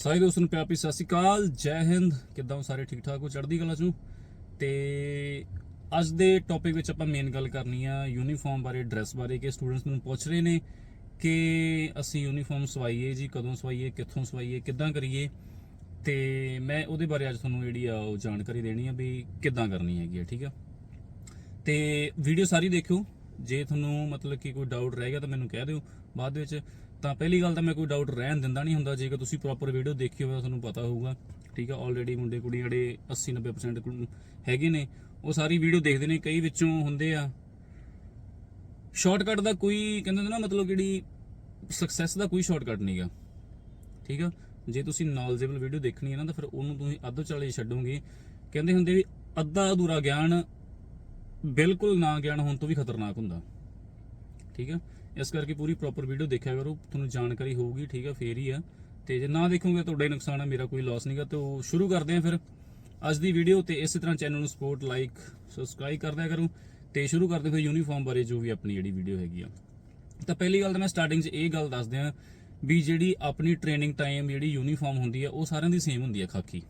ਸਾਰੇ ਦੋਸਤਾਂ ਨੂੰ ਪਿਆਰ ਭਰੀ ਸਤਿ ਸ਼੍ਰੀ ਅਕਾਲ, ਜੈ ਹਿੰਦ। ਕਿੱਦਾਂ ਹੋ ਸਾਰੇ? ਠੀਕ ਠਾਕ ਹੋ? ਚੜ੍ਹਦੀ ਕਲਾ ਚੋਂ? ਤੇ ਅੱਜ ਦੇ ਟੌਪਿਕ ਵਿੱਚ ਆਪਾਂ ਮੇਨ ਗੱਲ ਕਰਨੀ ਆ ਯੂਨੀਫਾਰਮ ਬਾਰੇ ਡਰੈਸ ਬਾਰੇ ਕਿ ਸਟੂਡੈਂਟਸ ਮੈਨੂੰ ਪੁੱਛ ਰਹੇ ਨੇ ਕਿ ਅਸੀਂ ਯੂਨੀਫਾਰਮ ਸਵਾਈਏ ਜੀ, ਕਦੋਂ ਸਵਾਈਏ, ਕਿੱਥੋਂ ਸਵਾਈਏ, ਕਿੱਦਾਂ ਕਰੀਏ? ਤੇ ਮੈਂ ਉਹਦੇ ਬਾਰੇ ਅੱਜ ਤੁਹਾਨੂੰ ਜਿਹੜੀ ਆ ਉਹ ਜਾਣਕਾਰੀ ਦੇਣੀ ਆ ਵੀ ਕਿੱਦਾਂ ਕਰਨੀ ਹੈਗੀ ਆ, ਠੀਕ ਆ? ਤੇ ਵੀਡੀਓ ਸਾਰੀ ਦੇਖਿਓ। ਜੇ ਤੁਹਾਨੂੰ ਮਤਲਬ ਕਿ ਕੋਈ ਡਾਊਟ ਰਹਿ ਗਿਆ ਤਾਂ ਮੈਨੂੰ ਕਹਿ ਦਿਓ। ਬਾਅਦ ਦੇ ਵਿੱਚ ਤਾਂ ਪਹਿਲੀ ਗੱਲ ਤਾਂ ਮੈਂ ਕੋਈ ਡਾਊਟ ਰਹਿਣ ਦਿੰਦਾ ਨਹੀਂ ਹੁੰਦਾ, ਜੇਕਰ ਤੁਸੀਂ ਪ੍ਰੋਪਰ ਵੀਡੀਓ ਦੇਖੀ ਹੋਵੇ ਤਾਂ ਤੁਹਾਨੂੰ ਪਤਾ ਹੋਊਗਾ। ਠੀਕ ਆ ਆਲਰੇਡੀ ਮੁੰਡੇ ਕੁੜੀਆਂ ਜਿਹੜੇ 80 90% ਕੁ- ਹੈਗੇ ਨੇ, ਉਹ ਸਾਰੀ ਵੀਡੀਓ ਦੇਖਦੇ ਨੇ, ਕਈ ਵਿੱਚੋਂ ਹੁੰਦੇ ਆ। ਸ਼ਾਰਟਕਟ ਦਾ ਕੋਈ ਕਹਿੰਦੇ ਹੁੰਦੇ ਨਾ, ਮਤਲਬ ਜਿਹੜੀ ਸਕਸੈਸ ਦਾ ਕੋਈ ਸ਼ਾਰਟਕਟ ਨਹੀਂਗਾ ਠੀਕ ਆ, ਜੇ ਤੁਸੀਂ ਨੌਲੇਜੇਬਲ ਵੀਡੀਓ ਦੇਖਣੀ ਹੈ ਨਾ, ਤਾਂ ਫਿਰ ਉਹਨੂੰ ਤੁਸੀਂ ਅੱਧੋ ਚਾਲੇ ਛੱਡੋਗੇ। ਕਹਿੰਦੇ ਹੁੰਦੇ ਵੀ ਅੱਧਾ ਅਧੂਰਾ ਗਿਆਨ ਬਿਲਕੁਲ ਨਾ ਗਿਆਨ ਹੋਣ ਤੋਂ ਵੀ ਖਤਰਨਾਕ ਹੁੰਦਾ। ਠੀਕ ਆ ਇਸ ਕਰਕੇ ਪੂਰੀ ਪ੍ਰੋਪਰ ਵੀਡੀਓ ਦੇਖਿਆ ਕਰੋ, ਤੁਹਾਨੂੰ ਜਾਣਕਾਰੀ ਹੋਊਗੀ, ਠੀਕ ਆ, ਫੇਰ ਹੀ ਆ। ਤੇ ਜੇ ਨਾ ਦੇਖੋਗੇ, ਤੁਹਾਡਾ ਹੀ ਨੁਕਸਾਨ ਆ, ਮੇਰਾ ਕੋਈ ਲਾਸ ਨਹੀਂਗਾ ਤੇ ਉਹ ਸ਼ੁਰੂ ਕਰਦੇ ਆ ਫਿਰ ਅੱਜ ਦੀ ਵੀਡੀਓ ਤੇ ਇਸੇ ਤਰ੍ਹਾਂ ਚੈਨਲ ਨੂੰ ਸਪੋਰਟ ਲਾਈਕ ਸਬਸਕ੍ਰਾਈਬ ਕਰਦਿਆ ਕਰੋ ਤੇ ਸ਼ੁਰੂ ਕਰਦੇ ਫਿਰ ਯੂਨੀਫਾਰਮ ਬਾਰੇ ਜੋ ਵੀ ਆਪਣੀ ਜਿਹੜੀ ਵੀਡੀਓ ਹੈਗੀ ਆ। ਤਾਂ ਪਹਿਲੀ ਗੱਲ ਤਾਂ ਮੈਂ ਸਟਾਰਟਿੰਗ 'ਚ ਇਹ ਗੱਲ ਦੱਸ ਦਿਆਂ ਵੀ ਜਿਹੜੀ ਆਪਣੀ ਟ੍ਰੇਨਿੰਗ ਟਾਈਮ ਜਿਹੜੀ ਯੂਨੀਫਾਰਮ ਹੁੰਦੀ ਆ, ਉਹ ਸਾਰਿਆਂ ਦੀ ਸੇਮ ਹੁੰਦੀ ਆ, ਖਾਕੀ।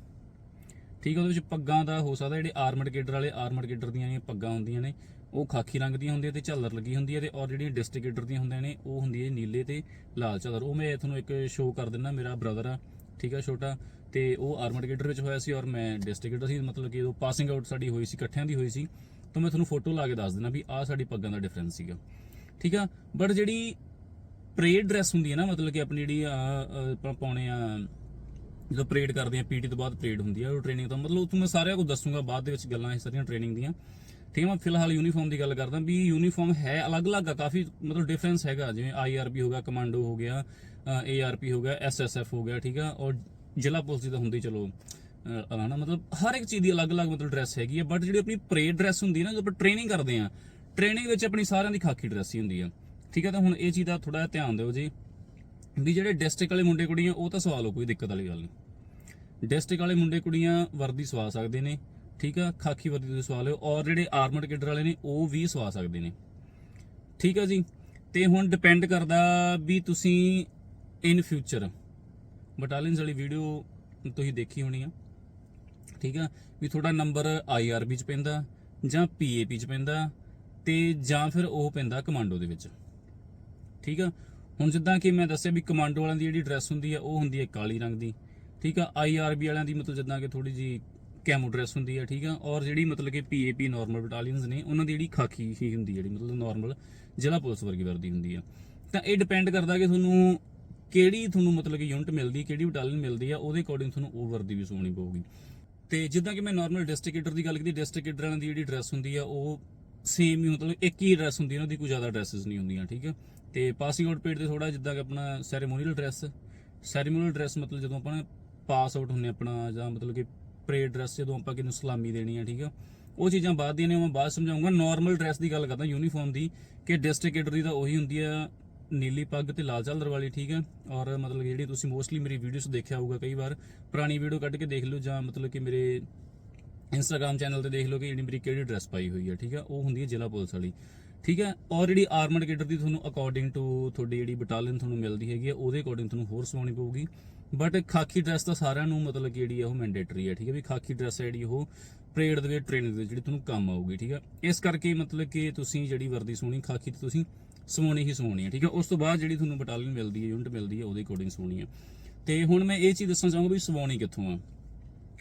ਠੀਕ ਆ, ਉਹਦੇ ਵਿੱਚ ਪੱਗਾਂ ਦਾ ਹੋ ਸਕਦਾ, ਜਿਹੜੇ ਆਰਮਡ ਕੇਡਰ ਵਾਲੇ ਆਰਮਡ ਕੇਡਰ ਦੀਆਂ ਜਿਹੜੀਆਂ ਪੱਗਾਂ ਹੁੰਦੀਆਂ ਨੇ ਉਹ ਖਾਕੀ ਰੰਗ ਦੀਆਂ ਹੁੰਦੀਆਂ ਤੇ ਝੱਲਰ ਲੱਗੀ ਹੁੰਦੀ ਹੈ ਤੇ ਔਰ ਜਿਹੜੀਆਂ ਡਿਸਟ੍ਰਿਕਟਰ ਦੀਆਂ ਹੁੰਦੀਆਂ ਨੇ, ਉਹ ਹੁੰਦੀ ਹੈ ਨੀਲੇ ਤੇ ਲਾਲ ਝੱਲਰ। ਉਹ ਮੈਂ ਤੁਹਾਨੂੰ ਇੱਕ ਸ਼ੋਅ ਕਰ ਦਿੰਦਾ, ਮੇਰਾ ਬ੍ਰਦਰ ਆ, ਠੀਕ ਆ, ਛੋਟਾ, ਤੇ ਉਹ ਆਰਮਡ ਕੇਡਰ ਵਿੱਚ ਹੋਇਆ ਸੀ ਔਰ ਮੈਂ ਡਿਸਟ੍ਰਿਕਟਰ ਸੀ ਮਤਲਬ ਕਿ ਉਹ ਪਾਸਿੰਗ ਆਊਟ ਸਾਡੀ ਹੋਈ ਸੀ, ਇਕੱਠਿਆਂ ਦੀ ਹੋਈ ਸੀ, ਤਾਂ ਮੈਂ ਤੁਹਾਨੂੰ ਫੋਟੋ ਲਾ ਕੇ ਦੱਸ ਦਿੰਦਾ ਵੀ ਆਹ ਸਾਡੀ ਪੱਗਾਂ ਦਾ ਡਿਫਰੈਂਸ ਸੀਗਾ, ਠੀਕ ਆ? ਬਟ ਜਿਹੜੀ ਪਰੇਡ ਡਰੈਸ ਹੁੰਦੀ ਹੈ ਨਾ, ਮਤਲਬ ਕਿ ਆਪਣੀ ਜਿਹੜੀ ਆ ਆਪਾਂ ਪਾਉਣੇ ਆ, ਜਦੋਂ ਪਰੇਡ ਕਰਦੇ ਆ, ਪੀਟੀ ਤੋਂ ਬਾਅਦ ਪਰੇਡ ਹੁੰਦੀ ਆ, ਉਹ ਟ੍ਰੇਨਿੰਗ ਤੋਂ, ਮਤਲਬ ਤੁਹਾਨੂੰ ਮੈਂ ਸਾਰਿਆਂ ਕੁਝ ਦੱਸੂਗਾ, ਬਾਅਦ ਦੇ ਵਿੱਚ ਗੱਲਾਂ ਇਹ ਸਾਰੀਆਂ ਟ੍ਰੇਨਿੰਗ ਦੀਆਂ। ਠੀਕ ਹੈ ਮੈਂ ਫਿਲਹਾਲ ਯੂਨੀਫਾਰਮ ਦੀ ਗੱਲ ਕਰਦਾ ਵੀ ਯੂਨੀਫਾਰਮ ਹੈ ਅਲੱਗ-ਅਲੱਗ ਆ ਕਾਫੀ ਮਤਲਬ ਡਿਫਰੈਂਸ ਹੈਗਾ। ਜਿਵੇਂ ਆਈਆਰਬੀ ਹੋ ਗਿਆ ਕਮਾਂਡੋ ਹੋ ਗਿਆ ਏਆਰਪੀ ਹੋ ਗਿਆ ਐਸਐਸਐਫ ਹੋ ਗਿਆ ਠੀਕ ਆ? ਔਰ ਜ਼ਿਲ੍ਹਾ ਪੁਲਿਸ ਦੀ ਤਾਂ ਹੁੰਦੀ ਚਲੋ ਅਹ, ਹਨਾ ਮਤਲਬ ਹਰ ਇੱਕ ਚੀਜ਼ ਦੀ ਅਲੱਗ-ਅਲੱਗ ਮਤਲਬ ਡਰੈਸ ਹੈਗੀ ਆ ਬਟ ਜਿਹੜੀ ਆਪਣੀ ਪਰੇਡ ਡਰੈਸ ਹੁੰਦੀ ਹੈ ਨਾ ਜਦੋਂ ਆਪਾਂ ਟ੍ਰੇਨਿੰਗ ਕਰਦੇ ਆ ਟ੍ਰੇਨਿੰਗ ਵਿੱਚ ਆਪਣੀ ਸਾਰਿਆਂ ਦੀ ਖਾਕੀ ਡਰੈਸ ਹੀ ਹੁੰਦੀ ਆ। ਠੀਕ ਹੈ ਤਾਂ ਹੁਣ ਇਹ ਚੀਜ਼ ਦਾ ਥੋੜਾ ਜਿਹਾ ਧਿਆਨ ਦਿਓ ਜੀ। ਵੀ ਜਿਹੜੇ ਡਿਸਟ੍ਰਿਕਟ ਵਾਲੇ ਮੁੰਡੇ ਕੁੜੀਆਂ ਉਹ ਤਾਂ ਸਵਾਲੋ ਕੋਈ ਦਿੱਕਤ ਵਾਲੀ ਗੱਲ ਨਹੀਂ। ਡਿਸਟ੍ਰਿਕਟ ਵਾਲੇ ਮੁੰਡੇ ਕੁੜੀਆਂ ਵਰਦੀ ਸਵਾ ਸਕਦੇ ਨੇ ਠੀਕ ਆ? ਖਾਕੀ ਵਰਦੀ ਤੁਸੀਂ ਸਵਾ ਲਿਓ ਔਰ ਜਿਹੜੇ ਆਰਮਡ ਕਿਡਰ ਵਾਲੇ ਨੇ, ਉਹ ਵੀ ਸਵਾ ਸਕਦੇ ਨੇ। ਠੀਕ ਆ ਜੀ? ਤੇ ਹੁਣ ਡਿਪੈਂਡ ਕਰਦਾ ਵੀ ਤੁਸੀਂ ਇਨ ਫਿਊਚਰ ਬਟਾਲੀਅਨਸ ਵਾਲੀ ਵੀਡੀਓ ਤੁਸੀਂ ਦੇਖੀ ਹੋਣੀ ਆ। ਠੀਕ ਆ? ਵੀ ਤੁਹਾਡਾ ਨੰਬਰ ਆਈਆਰਬੀ ਚ ਪੈਂਦਾ ਜਾਂ ਪੀਏਪੀ ਚ ਪੈਂਦਾ ਤੇ ਜਾਂ ਫਿਰ ਉਹ ਪੈਂਦਾ ਕਮਾਂਡੋ ਦੇ ਵਿੱਚ। ਠੀਕ ਆ? ਹੁਣ ਜਿੱਦਾਂ ਕਿ ਮੈਂ ਦੱਸਿਆ ਵੀ ਕਮਾਂਡੋ ਵਾਲਿਆਂ ਦੀ ਜਿਹੜੀ ਡਰੈਸ ਹੁੰਦੀ ਆ, ਉਹ ਹੁੰਦੀ ਹੈ ਕਾਲੀ ਰੰਗ ਦੀ। ਠੀਕ ਆ? ਆਈਆਰਬੀ ਵਾਲਿਆਂ ਦੀ ਮਤਲਬ ਜਿੱਦਾਂ ਕਿ ਥੋੜੀ ਜੀ ਕੈਮੋ ਡਰੈਸ ਹੁੰਦੀ ਆ, ਠੀਕ ਆ? ਔਰ ਜਿਹੜੀ ਮਤਲਬ ਕਿ ਪੀਏਪੀ ਨਾਰਮਲ ਬਟਾਲੀਅਨਸ ਨੇ, ਉਹਨਾਂ ਦੀ ਜਿਹੜੀ ਖਾਕੀ ਹੀ ਹੁੰਦੀ ਜਿਹੜੀ ਮਤਲਬ ਨਾਰਮਲ ਜ਼ਿਲ੍ਹਾ ਪੁਲਿਸ ਵਰਗੀ ਵਰਦੀ ਹੁੰਦੀ ਆ। ਤਾਂ ਇਹ ਡਿਪੈਂਡ ਕਰਦਾ ਕਿ ਤੁਹਾਨੂੰ ਕਿਹੜੀ ਤੁਹਾਨੂੰ ਮਤਲਬ ਕਿ ਯੂਨਿਟ ਮਿਲਦੀ, ਕਿਹੜੀ ਬਟਾਲੀਅਨ ਮਿਲਦੀ ਆ, ਉਹਦੇ ਅਕੋਰਡਿੰਗ ਤੁਹਾਨੂੰ ਉਹ ਵਰਦੀ ਵੀ ਸੋਣੀ ਪਊਗੀ। ਤੇ ਜਿੱਦਾਂ ਕਿ ਮੈਂ ਨਾਰਮਲ ਡਿਸਟ੍ਰਿਕਟਰ ਦੀ ਗੱਲ ਕੀਤੀ ਡਿਸਟ੍ਰਿਕਟਰ ਵਾਲਿਆਂ ਦੀ ਜਿਹੜੀ ਡਰੈਸ ਹੁੰਦੀ ਆ, ਉਹ ਸੇਮ ਹੀ ਮਤਲਬ ਇੱਕ ਹੀ ਡਰੈਸ ਹੁੰਦੀ ਹੈ ਉਹਨਾਂ ਦੀ ਕੋਈ ਜ਼ਿਆਦਾ ਡਰੈਸਸ ਨਹੀਂ ਹੁੰਦੀਆਂ, ਠੀਕ ਹੈ ਤੇ ਪਾਸਿੰਗ ਆਊਟ ਪੇਡ ਤੇ ਥੋੜਾ ਜਿੱਦਾਂ ਕਿ ਆਪਣਾ ਸੈਰੇਮੋਨੀਅਲ ਡਰੈਸ ਸੈਰੇਮੋਨੀਅਲ ਡਰੈਸ ਮਤਲਬ ਜਦੋਂ ਆਪਾਂ ਪਾਸ ਆਊਟ ਹੁੰਨੇ ਆਪਣਾ ਜਾਂ ਮਤਲਬ ਕਿ ਪਰੇਡ ਡਰੈਸ ਜਦੋਂ ਆਪਾਂ ਕਿਨੂੰ ਸਲਾਮੀ ਦੇਣੀ ਆ, ਠੀਕ ਆ? ਉਹ ਚੀਜ਼ਾਂ ਬਾਅਦ ਦੀਆਂ ਨੇ, ਉਹ ਮੈਂ ਬਾਅਦ ਸਮਝਾਉਂਗਾ ਨਾਰਮਲ ਡਰੈਸ ਦੀ ਗੱਲ ਕਰਦਾ ਯੂਨੀਫਾਰਮ ਦੀ, ਕਿ ਡਿਸਟ੍ਰਿਕਟਰ ਦੀ ਤਾਂ ਉਹੀ ਹੁੰਦੀ ਆ, ਨੀਲੀ ਪੱਗ ਤੇ ਲਾਲ ਝਾਲਰ ਵਾਲੀ, ਠੀਕ ਹੈ ਔਰ ਮਤਲਬ ਕਿ ਜਿਹੜੀ ਤੁਸੀਂ ਮੋਸਟਲੀ ਮੇਰੀ ਵੀਡੀਓਜ਼ ਦੇਖਿਆ ਹੋਊਗਾ ਕਈ ਵਾਰ, ਪੁਰਾਣੀ ਵੀਡੀਓ ਕੱਢ ਕੇ ਦੇਖ ਲਓ ਜਾਂ ਮਤਲਬ ਕਿ ਮੇਰੇ ਇੰਸਟਾਗ੍ਰam ਚੈਨਲ ਤੇ ਦੇਖ ਲਓ ਕਿ ਜਿਹੜੀ ਮੇਰੀ ਕਿਹੜੀ ਡਰੈਸ ਪਾਈ ਹੋਈ ਹੈ ਠੀਕ ਹੈ ਉਹ ਹੁੰਦੀ ਹੈ ਜ਼ਿਲ੍ਹਾ ਪੁਲਿਸ ਵਾਲੀ, ਠੀਕ ਹੈ ਔਰ ਜਿਹੜੀ ਆਰਮਡ ਕੇਡਰ ਦੀ ਤੁਹਾਨੂੰ ਅਕੋਰਡਿੰਗ ਟੂ ਤੁਹਾਡੀ ਜਿਹੜੀ ਬਟਾਲੀਅਨ ਤੁਹਾਨੂੰ ਮਿਲਦੀ ਹੈਗੀ ਹੈ ਉਹਦੇ ਅਕੋਰਡਿੰਗ ਤੁਹਾਨੂੰ ਹੋਰ ਸਵਾਉਣੀ ਪਊਗੀ। ਬਟ ਖਾਕੀ ਡਰੈਸ ਤਾਂ ਸਾਰਿਆਂ ਨੂੰ ਮਤਲਬ ਕਿ ਜਿਹੜੀ ਆ ਉਹ ਮੈਂਡੇਟਰੀ ਹੈ ਠੀਕ ਹੈ ਵੀ ਖਾਕੀ ਡਰੈਸ ਹੈ ਜਿਹੜੀ ਉਹ ਪਰੇਡ ਦੇ ਵਿੱਚ ਟ੍ਰੇਨਿੰਗ ਦੇ ਜਿਹੜੀ ਤੁਹਾਨੂੰ ਕੰਮ ਆਊਗੀ, ਠੀਕ ਹੈ ਇਸ ਕਰਕੇ ਮਤਲਬ ਕਿ ਤੁਸੀਂ ਜਿਹੜੀ ਵਰਦੀ ਸੋਣੀ ਖਾਕੀ ਤੇ ਤੁਸੀਂ ਸਵਾਉਣੀ ਹੀ ਸਵਾਉਣੀ ਹੈ ਠੀਕ ਹੈ ਉਸ ਤੋਂ ਬਾਅਦ ਜਿਹੜੀ ਤੁਹਾਨੂੰ ਬਟਾਲੀਅਨ ਮਿਲਦੀ ਹੈ ਯੂਨਿਟ ਮਿਲਦੀ ਹੈ ਉਹਦੇ ਅਕੋਰਡਿੰਗ ਸਵਾਉਣੀ ਹੈ ਤੇ ਹੁਣ ਮੈਂ ਇਹ ਚੀਜ਼ ਦੱਸਣਾ ਚਾਹੂੰਗਾ ਵੀ ਸਵਾਉਣੀ ਕਿੱਥੋਂ ਆ।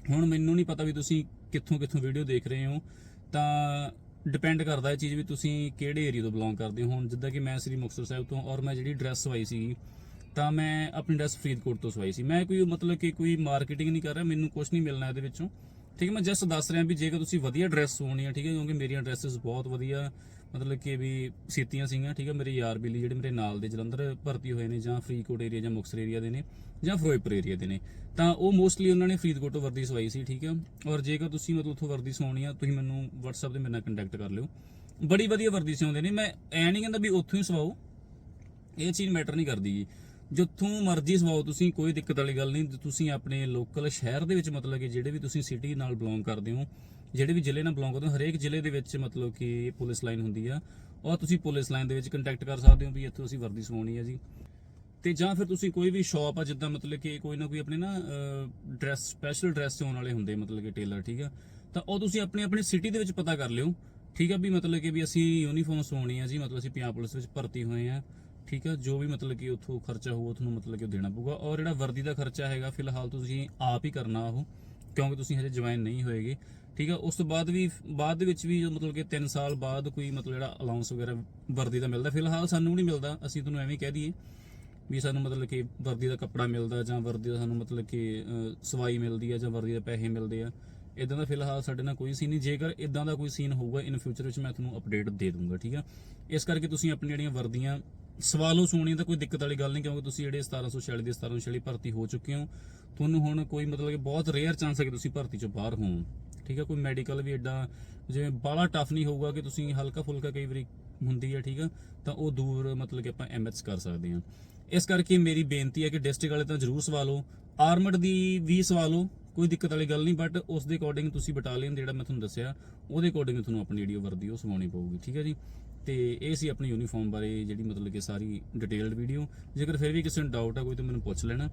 ਹੁਣ ਮੈਨੂੰ ਨਹੀਂ ਪਤਾ ਵੀ ਤੁਸੀਂ ਕਿੱਥੋਂ ਕਿੱਥੋਂ ਵੀਡੀਓ ਦੇਖ ਰਹੇ ਹੋ। ਤਾਂ ਡਿਪੈਂਡ ਕਰਦਾ ਇਹ ਚੀਜ਼ ਵੀ ਤੁਸੀਂ ਕਿਹੜੇ ਏਰੀਆ ਤੋਂ ਬਿਲੋਂਗ ਕਰਦੇ ਹੋ। ਹੁਣ ਜਿੱਦਾਂ ਕਿ ਮੈਂ ਸ੍ਰੀ ਮੁਕਤਸਰ ਸਾਹਿਬ ਤੋਂ ਔਰ ਮੈਂ ਜਿਹੜੀ ਡਰੈਸ ਸਵਾਈ ਸੀ ਤਾਂ ਮੈਂ ਆਪਣੀ ਡਰੈਸ ਫਰੀਦਕੋਟ ਤੋਂ ਸਵਾਈ ਸੀ। ਮੈਂ ਕੋਈ ਮਤਲਬ ਕਿ ਕੋਈ ਮਾਰਕੀਟਿੰਗ ਨਹੀਂ ਕਰ ਰਿਹਾ, ਮੈਨੂੰ ਕੁਝ ਨਹੀਂ ਮਿਲਣਾ ਇਹਦੇ ਵਿੱਚੋਂ। ਠੀਕ ਹੈ, ਮੈਂ ਜਸਟ ਦੱਸ ਰਿਹਾ ਵੀ ਜੇਕਰ ਤੁਸੀਂ ਵਧੀਆ ਡਰੈਸ ਸਵਾਉਣੀ ਹੈ ਠੀਕ ਹੈ, ਕਿਉਂਕਿ ਮੇਰੀਆਂ ਡਰੈਸਸ ਬਹੁਤ ਵਧੀਆ, ਮਤਲਬ ਕਿ ਵੀ ਸੀਤੀਆਂ ਸੀਗੀਆਂ, ਠੀਕ ਹੈ, ਮੇਰੇ ਯਾਰ ਬੇਲੀ ਜਿਹੜੇ ਮੇਰੇ ਨਾਲ ਦੇ ਜਲੰਧਰ ਭਰਤੀ ਹੋਏ ਨੇ, ਜਾਂ ਫਰੀਦਕੋਟ ਏਰੀਆ ਜਾਂ ਮੁਕਤਸਰ ਏਰੀਆ ਦੇ ਨੇ, ਜਾਂ ਫਿਰੋਜ਼ਪੁਰ ਏਰੀਆ ਦੇ ਨੇ, ਤਾਂ ਉਹ ਮੋਸਟਲੀ ਉਹਨਾਂ ਨੇ ਫਰੀਦਕੋਟ ਤੋਂ ਵਰਦੀ ਸਵਾਈ ਸੀ, ਠੀਕ ਹੈ। ਔਰ ਜੇਕਰ ਤੁਸੀਂ ਮਤਲਬ ਉੱਥੋਂ ਵਰਦੀ ਸਵਾਉਣੀ ਆ, ਤੁਸੀਂ ਮੈਨੂੰ WhatsApp ਤੇ ਮੇਰੇ ਨਾਲ ਕੰਟੈਕਟ ਕਰ ਲਿਓ। ਬੜੀ ਵਧੀਆ ਵਰਦੀ ਸਿਉਂਦੇ ਨੇ। ਮੈਂ ਐ ਨਹੀਂ ਕਹਿੰਦਾ ਵੀ ਉੱਥੋਂ ਹੀ ਸਵਾਓ, ਇਹ ਚੀਜ਼ ਮੈਟਰ ਨਹੀਂ ਕਰਦੀ ਜੀ। ਜਿੱਥੋਂ ਮਰਜ਼ੀ ਸਵਾਓ ਤੁਸੀਂ ਕੋਈ ਦਿੱਕਤ ਵਾਲੀ ਗੱਲ ਨਹੀਂ, ਤੁਸੀਂ ਆਪਣੇ ਲੋਕਲ ਸ਼ਹਿਰ ਦੇ ਵਿੱਚ ਮਤਲਬ ਕਿ ਜਿਹੜੇ ਵੀ ਤੁਸੀਂ ਸਿਟੀ ਨਾਲ ਬਿਲੋਂਗ ਕਰਦੇ ਹੋ, ਜਿਹੜੇ ਵੀ ਜ਼ਿਲ੍ਹੇ ਨਾਲ ਬਿਲੋਂਗ ਕਰਦੇ ਹੋ, ਹਰੇਕ ਜ਼ਿਲ੍ਹੇ ਦੇ ਵਿੱਚ ਮਤਲਬ ਕਿ ਪੁਲਿਸ ਲਾਈਨ ਹੁੰਦੀ ਆ, ਔਰ ਤੁਸੀਂ ਪੁਲਿਸ ਲਾਈਨ ਦੇ ਵਿੱਚ ਕੰਟੈਕਟ ਕਰ ਸਕਦੇ ਹੋ ਵੀ ਇੱਥੋਂ ਅਸੀਂ ਵਰਦੀ ਸਵਾਉਣੀ ਹੈ ਜੀ। ਤੇ ਜਾਂ ਫਿਰ ਤੁਸੀਂ ਕੋਈ ਵੀ ਸ਼ਾਪ ਆ, ਜਿੱਦਾਂ ਮਤਲਬ ਕਿ ਕੋਈ ਨਾ ਕੋਈ ਆਪਣੇ ਨਾ ਡਰੈਸ ਸਪੈਸ਼ਲ ਡਰੈਸ ਸਿਉਣ ਵਾਲੇ ਹੁੰਦੇ ਮਤਲਬ ਕਿ ਟੇਲਰ ਠੀਕ ਆ? ਤਾਂ ਉਹ ਤੁਸੀਂ ਆਪਣੀ ਆਪਣੀ ਸਿਟੀ ਦੇ ਵਿੱਚ ਪਤਾ ਕਰ ਲਿਓ, ਠੀਕ ਆ ਵੀ ਮਤਲਬ ਕਿ ਵੀ ਅਸੀਂ ਯੂਨੀਫਾਰਮ ਸਵਾਉਣੀ ਆ ਜੀ, ਮਤਲਬ ਅਸੀਂ ਪੰਜਾਬ ਪੁਲਿਸ ਵਿੱਚ ਭਰਤੀ ਹੋਏ ਆ। ਠੀਕ ਆ ਜੋ ਵੀ ਮਤਲਬ ਕਿ ਉੱਥੋਂ ਖਰਚਾ ਹੋਊ ਤੁਹਾਨੂੰ ਮਤਲਬ ਕਿ ਦੇਣਾ ਪਊਗਾ। ਔਰ ਜਿਹੜਾ ਵਰਦੀ ਦਾ ਖਰਚਾ ਹੈਗਾ, ਫਿਲਹਾਲ ਤੁਸੀਂ ਆਪ ਹੀ ਕਰਨਾ ਉਹ, ਕਿਉਂਕਿ ਤੁਸੀਂ ਹਜੇ ਜੁਆਇਨ ਨਹੀਂ ਹੋਏਗੇ। ਠੀਕ ਆ ਉਸ ਤੋਂ ਬਾਅਦ ਵੀ, ਬਾਅਦ ਵਿੱਚ ਵੀ ਮਤਲਬ ਕਿ 3 ਸਾਲ ਬਾਅਦ ਕੋਈ ਮਤਲਬ ਜਿਹੜਾ ਅਲਾਉਂਸ ਵਗੈਰਾ ਵਰਦੀ ਦਾ ਮਿਲਦਾ, ਫਿਲਹਾਲ ਸਾਨੂੰ ਨਹੀਂ ਮਿਲਦਾ। ਅਸੀਂ ਤੁਹਾਨੂੰ ਐਵੇਂ ਕਹਿ ਦਈਏ ਵੀ ਸਾਨੂੰ ਮਤਲਬ ਕਿ ਵਰਦੀ ਦਾ ਕੱਪੜਾ ਮਿਲਦਾ ਜਾਂ ਵਰਦੀ ਦਾ ਸਾਨੂੰ ਮਤਲਬ ਕਿ ਸਵਾਈ ਮਿਲਦੀ ਆ ਜਾਂ ਵਰਦੀ ਦੇ ਪੈਸੇ ਮਿਲਦੇ ਆ। ਇਦਾਂ ਦਾ ਫਿਲਹਾਲ ਸਾਡੇ ਨਾਲ ਕੋਈ ਸੀਨ ਨਹੀਂ। ਜੇਕਰ ਇਦਾਂ ਦਾ ਕੋਈ ਸੀਨ ਹੋਊਗਾ ਇਨ ਫਿਊਚਰ ਵਿੱਚ ਮੈਂ ਤੁਹਾਨੂੰ ਅਪਡੇਟ ਦੇ ਦੂੰਗਾ, ਠੀਕ ਆ? ਇਸ ਕਰਕੇ ਤੁਸੀਂ ਆਪਣੀ ਜਿਹੜੀਆਂ ਵਰਦੀਆਂ, ਸਵਾਲੋ ਸੋਣੀਆਂ ਤਾਂ ਕੋਈ ਦਿੱਕਤ ਵਾਲੀ ਗੱਲ ਨਹੀਂ, ਕਿਉਂਕਿ ਤੁਸੀਂ ਜਿਹੜੇ 1746 ਦੇ 1746 ਭਰਤੀ ਹੋ ਚੁੱਕੇ ਹੋ। ਤੁਹਾਨੂੰ ਹੁਣ ਕੋਈ ਮਤਲਬ ਕਿ ਬਹੁਤ ਰੇਅਰ ਚਾਂਸ ਹੈ ਕਿ ਤੁਸੀਂ ਭਰਤੀ ਚੋਂ ਬਾਹਰ ਹੋ ਠੀਕ ਹੈ ਕੋਈ ਮੈਡੀਕਲ ਵੀ ਐਡਾ ਜਿਵੇਂ ਬਾਲਾ ਟਫ ਨਹੀਂ ਹੋਊਗਾ ਕਿ ਤੁਸੀਂ ਹਲਕਾ ਫੁਲਕਾ ਕਈ ਵਾਰੀ ਹੁੰਦੀ ਹੈ, ਠੀਕ ਹੈ ਤਾਂ ਉਹ ਦੂਰ ਮਤਲਬ ਕਿ ਆਪਾਂ ਐਮਐਚ ਕਰ ਸਕਦੇ ਹਾਂ। ਇਸ ਕਰਕੇ ਮੇਰੀ ਬੇਨਤੀ ਹੈ ਕਿ ਡਿਸਟ੍ਰਿਕਟ ਵਾਲੇ ਤਾਂ ਜ਼ਰੂਰ ਸਵਾਲੋ ਆਰਮਡ ਦੀ ਵੀ ਸਵਾਲੋ ਕੋਈ ਦਿੱਕਤ ਵਾਲੀ ਗੱਲ ਨਹੀਂ ਬਟ ਉਸ ਦੇ ਅਕੋਰਡਿੰਗ ਤੁਸੀਂ ਬਟਾਲੀਅਨ ਜਿਹੜਾ ਮੈਂ ਤੁਹਾਨੂੰ ਦੱਸਿਆ, ਉਹਦੇ ਅਕੋਰਡਿੰਗ ਤੁਹਾਨੂੰ ਆਪਣੀ ਜਿਹੜੀ ਉਹ ਵਰਦੀ ਉਹ ਸਵਾਉਣੀ ਪਊਗੀ, ਠੀਕ ਹੈ ਜੀ? ਤੇ ਇਹ ਸੀ ਆਪਣੀ ਯੂਨੀਫਾਰਮ ਬਾਰੇ ਜਿਹੜੀ ਮਤਲਬ ਕਿ ਸਾਰੀ ਡਿਟੇਲਡ ਵੀਡੀਓ ਜੇਕਰ ਫਿਰ ਵੀ ਕਿਸੇ ਨੂੰ ਡਾਊਟ ਆ ਕੋਈ ਤਾਂ ਮੈਨੂੰ ਪੁੱਛ ਲੈਣਾ।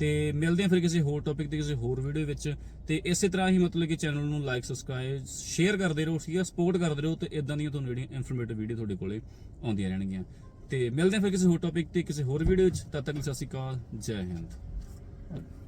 ਤੇ ਮਿਲਦੇ ਆ ਫਿਰ ਕਿਸੇ ਹੋਰ ਟੌਪਿਕ ਤੇ ਕਿਸੇ ਹੋਰ ਵੀਡੀਓ ਵਿੱਚ। ਤੇ ਇਸੇ ਤਰ੍ਹਾਂ ਹੀ ਮਤਲਬ ਕਿ ਚੈਨਲ ਨੂੰ ਲਾਈਕ ਸਬਸਕ੍ਰਾਈਬ ਸ਼ੇਅਰ ਕਰਦੇ ਰਹੋ, ਠੀਕ ਹੈ? ਸਪੋਰਟ ਕਰਦੇ ਰਹੋ ਤੇ ਇਦਾਂ ਦੀਆਂ ਤੁਹਾਨੂੰ ਜਿਹੜੀਆਂ ਇਨਫੋਰਮੇਟਿਵ ਵੀਡੀਓ ਤੁਹਾਡੇ ਕੋਲੇ ਆਉਂਦੀਆਂ ਰਹਿਣਗੀਆਂ। ਤੇ ਮਿਲਦੇ ਆ ਫਿਰ ਕਿਸੇ ਹੋਰ ਟੌਪਿਕ ਤੇ ਕਿਸੇ ਹੋਰ ਵੀਡੀਓ ਵਿੱਚ। ਤਦ ਤੱਕ ਲਈ ਸਤਿ ਸ਼੍ਰੀ ਅਕਾਲ, ਜੈ ਹਿੰਦ।